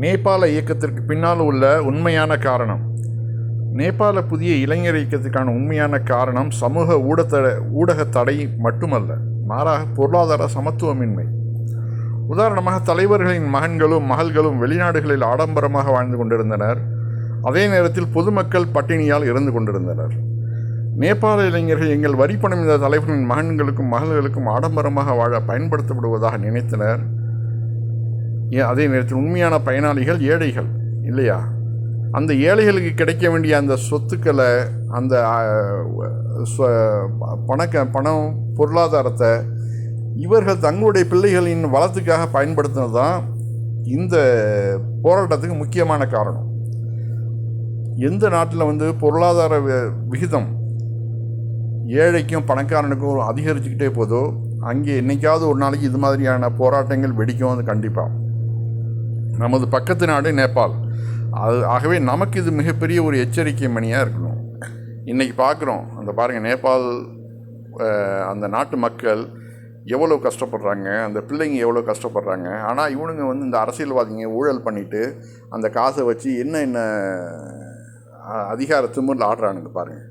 நேபாள இயக்கத்திற்கு பின்னால் உள்ள உண்மையான காரணம். நேபாள புதிய இளைஞர் இயக்கத்திற்கான உண்மையான காரணம் சமூக ஊடத்த ஊடக தடை மட்டுமல்ல மாறாக பொருளாதார சமத்துவமின்மை. உதாரணமாக தலைவர்களின் மகன்களும் மகள்களும் வெளிநாடுகளில் ஆடம்பரமாக வாழ்ந்து கொண்டிருந்தனர். அதே நேரத்தில் பொதுமக்கள் பட்டினியால் இறந்து கொண்டிருந்தனர். நேபாள இளைஞர்கள் எங்கள் வரிப்பணம் இந்த தலைவர்களின் மகன்களுக்கும் மகள்களுக்கும் ஆடம்பரமாக வாழ பயன்படுத்தப்படுவதாக நினைத்தனர். அதே நேரத்தில் உண்மையான பயனாளிகள் ஏழைகள் இல்லையா? அந்த ஏழைகளுக்கு கிடைக்க வேண்டிய அந்த சொத்துக்களை அந்த பணக்க பணம் பொருளாதாரத்தை இவர்கள் தங்களுடைய பிள்ளைகளின் வளத்துக்காக பயன்படுத்தினது தான் இந்த போராட்டத்துக்கு முக்கியமான காரணம். எந்த நாட்டில் வந்து பொருளாதார வி- விகிதம் ஏழைக்கும் பணக்காரனுக்கும் அதிகரிச்சுக்கிட்டே போதோ அங்கே என்னைக்காவது ஒரு நாளைக்கு இது மாதிரியான போராட்டங்கள் வெடிக்கும் அது கண்டிப்பாக நமது பக்கத்து நாடு நேபாள். அது ஆகவே நமக்கு இது மிகப்பெரிய ஒரு எச்சரிக்கை மணியாக இருக்கணும். இன்றைக்கி பார்க்குறோம் அந்த பாருங்கள் நேபாள் அந்த நாட்டு மக்கள் எவ்வளோ கஷ்டப்படுறாங்க அந்த பிள்ளைங்க எவ்வளோ கஷ்டப்படுறாங்க. ஆனால் இவனுங்க வந்து இந்த அரசியல்வாதிங்க ஊழல் பண்ணிவிட்டு அந்த காசை வச்சு என்ன என்ன அதிகார திமிரில் ஆடுறானுங்க பாருங்கள்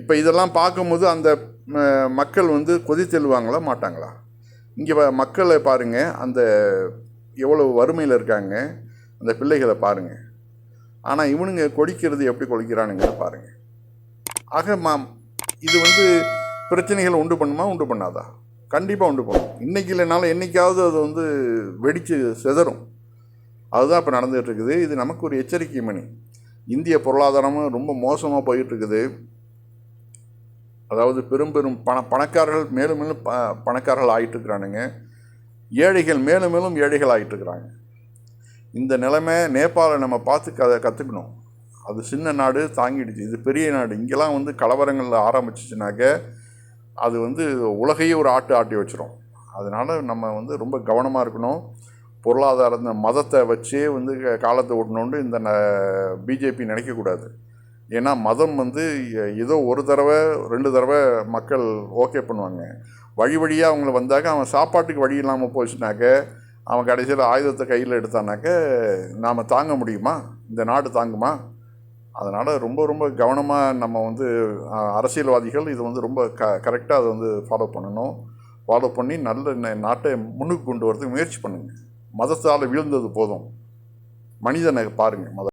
இப்போ இதெல்லாம் பார்க்கும்போது அந்த மக்கள் வந்து கொதித்தெழுவாங்களா மாட்டாங்களா? இங்கே மக்களை பாருங்கள் அந்த எவ்வளோ வறுமையில் இருக்காங்க அந்த பிள்ளைகளை பாருங்கள் ஆனால் இவனுங்க கொடிக்கிறது எப்படி கொடிக்கிறானுங்க பாருங்கள் ஆக மாம் இது வந்து பிரச்சனைகளை உண்டு பண்ணுமா உண்டு பண்ணாதா? கண்டிப்பாக உண்டு பண்ணும். இன்றைக்கி இல்லைனாலும் என்றைக்காவது அது வந்து வெடித்து சிதறும். அதுதான் இப்போ நடந்துகிட்டு இருக்குது இது நமக்கு ஒரு எச்சரிக்கை மணி. இந்திய பொருளாதாரமும் ரொம்ப மோசமாக போயிட்டுருக்குது. அதாவது பெரும் பெரும் பண பணக்காரர்கள் மேலும் மேலும் ப பணக்காரர்கள் ஆகிட்டு இருக்கிறானுங்க ஏழைகள் மேலும் மேலும் ஏழைகள் ஆகிட்டு இருக்கிறாங்க இந்த நிலைமை நேபாளை நம்ம பார்த்து க கற்றுக்கணும் அது சின்ன நாடு தாங்கிடுச்சு. இது பெரிய நாடு. இங்கெல்லாம் வந்து கலவரங்களில் ஆரம்பிச்சிச்சுனாக்க அது வந்து உலகையே ஒரு ஆட்டு ஆட்டி வச்சிரும். அதனால் நம்ம வந்து ரொம்ப கவனமாக இருக்கணும். பொருளாதார இந்த மதத்தை வச்சே வந்து காலத்தை ஓட்டணுன்ட்டு இந்த பிஜேபி நினைக்கக்கூடாது. ஏன்னா மதம் வந்து ஏதோ ஒரு தடவை ரெண்டு தடவை மக்கள் ஓகே பண்ணுவாங்க. வழி வழியாக அவங்கள வந்தாக்க அவன் சாப்பாட்டுக்கு வழி இல்லாமல் போச்சுனாக்க அவன் கடைசியில் ஆயுதத்தை கையில் எடுத்தானாக்க நாம் தாங்க முடியுமா? இந்த நாடு தாங்குமா? அதனால் ரொம்ப ரொம்ப கவனமாக நம்ம வந்து அரசியல்வாதிகள் இது வந்து ரொம்ப க கரெக்டாக அதை வந்து ஃபாலோ பண்ணணும். ஃபாலோ பண்ணி நல்ல நாட்டை முன்னுக்கு கொண்டு வரதுக்கு முயற்சி பண்ணுங்கள் மதத்தால் வீழ்ந்தது போதும். மனிதனை பாருங்கள் மத